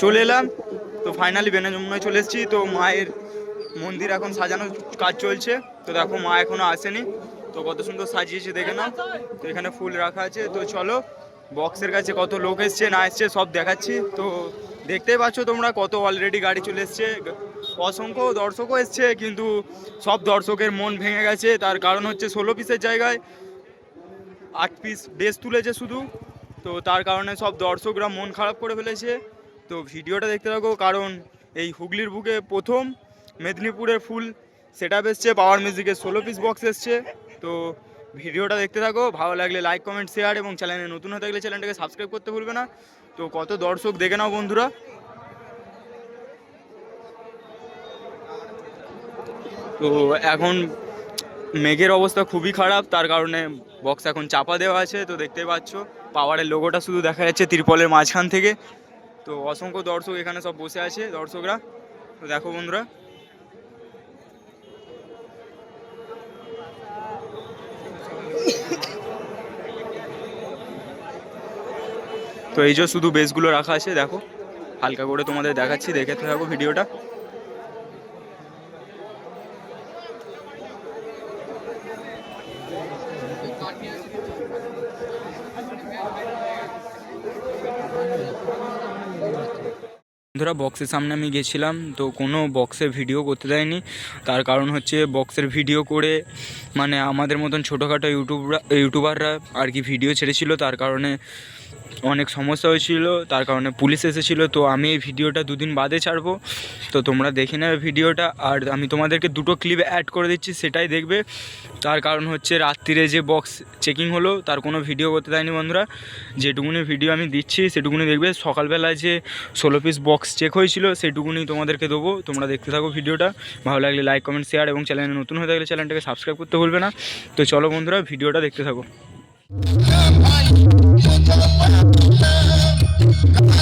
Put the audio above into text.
চলে এলাম। তো ফাইনালি বেনাজমনায় চলে এসেছি। তো মায়ের মন্দির এখন সাজানোর কাজ চলছে। তো দেখো মা এখনও আসেনি। তো কত সুন্দর সাজিয়েছে, দেখে নাও। তো এখানে ফুল রাখা আছে। তো চলো বক্সের কাছে কত লোক এসছে, না এসছে, সব দেখাচ্ছি। তো দেখতেই পাচ্ছ তোমরা কত অলরেডি গাড়ি চলে এসছে। অসংখ্য দর্শকও এসছে, কিন্তু সব দর্শকের মন ভেঙে গেছে। তার কারণ হচ্ছে ষোলো পিসের জায়গায়। আট পিস ড্রেস তুলেছে শুধু। তো তার কারণে সব দর্শকরা মন খারাপ করে ফেলেছে। তো ভিডিওটা দেখতে থাকো, কারণ এই হুগলির বুকে প্রথম মেদিনীপুরের ফুল সেট আপ এসছে পাওয়ার মিউজিকের ষোলো পিস বক্স এসছে। তো ভিডিওটা দেখতে থাকো, ভালো লাগলে লাইক কমেন্ট শেয়ার এবং চ্যানেলে নতুন হয়ে থাকলে চ্যানেলটাকে সাবস্ক্রাইব করতে ভুলবে না। তো কত দর্শক দেখে নাও বন্ধুরা। তো এখন মেঘের অবস্থা খুবই খারাপ, তার কারণে বক্স এখন চাপা দেওয়া আছে, তো দেখতে পাচ্ছ পাওয়ারের লোগোটা শুধু দেখা যাচ্ছে তিরপলের মাঝখান থেকে। তো অসংখ্য দর্শক এখানে সব বসে আছে, দর্শকরা, তো দেখো বন্ধুরা। তো এই যে শুধু বেসগুলো রাখা আছে, দেখো, হালকা করে তোমাদের দেখাচ্ছি, দেখে থাকো ভিডিওটা বন্ধুরা বক্সের সামনে আমি গেছিলাম, তো কোনো বক্সের ভিডিও করতে দেয়নি। তার কারণ হচ্ছে বক্সের ভিডিও করে মানে আমাদের মতন ছোটোখাটো ইউটিউবরা ইউটিউবাররা আর কি ভিডিও ছেড়েছিল, তার কারণে অনেক সমস্যা হয়েছিল, তার কারণে পুলিশ এসেছিল, তো আমি এই ভিডিওটা দুদিন বাদে ছাড়বো। তো তোমরা দেখে নেবে ভিডিওটা, আর আমি তোমাদেরকে দুটো ক্লিপ অ্যাড করে দিচ্ছি, সেটাই দেখবে। তার কারণ হচ্ছে রাত্রিরে যে বক্স চেকিং হলো, তার কোনো ভিডিও করতে দেয়নি বন্ধুরা। যেটুকুনি ভিডিও আমি দিচ্ছি, সেটুকুনি দেখবে। সকালবেলায় যে ষোলো পিস বক্স চেক হয়েছিল, সেটুকুনি তোমাদেরকে দেবো। তোমরা দেখতে থাকো ভিডিওটা। ভালো লাগলে লাইক কমেন্ট শেয়ার এবং চ্যানেলে নতুন হয়ে থাকলে চ্যানেলটাকে সাবস্ক্রাইব করতে ভুলবে না। তো চলো বন্ধুরা, ভিডিওটা দেখতে থাকো। Thank you.